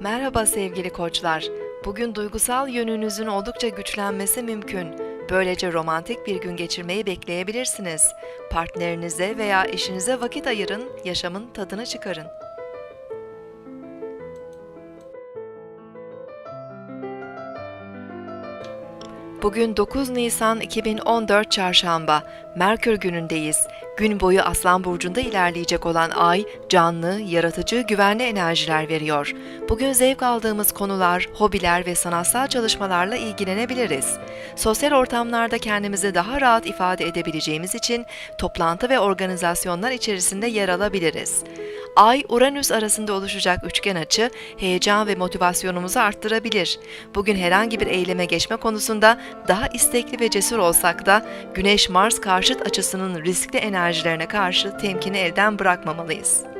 Merhaba sevgili koçlar. Bugün duygusal yönünüzün oldukça güçlenmesi mümkün. Böylece romantik bir gün geçirmeyi bekleyebilirsiniz. Partnerinize veya eşinize vakit ayırın, yaşamın tadını çıkarın. Bugün 9 Nisan 2014 Çarşamba, Merkür günündeyiz. Gün boyu Aslan Burcu'nda ilerleyecek olan ay, canlı, yaratıcı, güvenli enerjiler veriyor. Bugün zevk aldığımız konular, hobiler ve sanatsal çalışmalarla ilgilenebiliriz. Sosyal ortamlarda kendimizi daha rahat ifade edebileceğimiz için toplantı ve organizasyonlar içerisinde yer alabiliriz. Ay-Uranüs arasında oluşacak üçgen açı heyecan ve motivasyonumuzu arttırabilir. Bugün herhangi bir eyleme geçme konusunda daha istekli ve cesur olsak da Güneş-Mars karşıt açısının riskli enerjilerine karşı temkini elden bırakmamalıyız.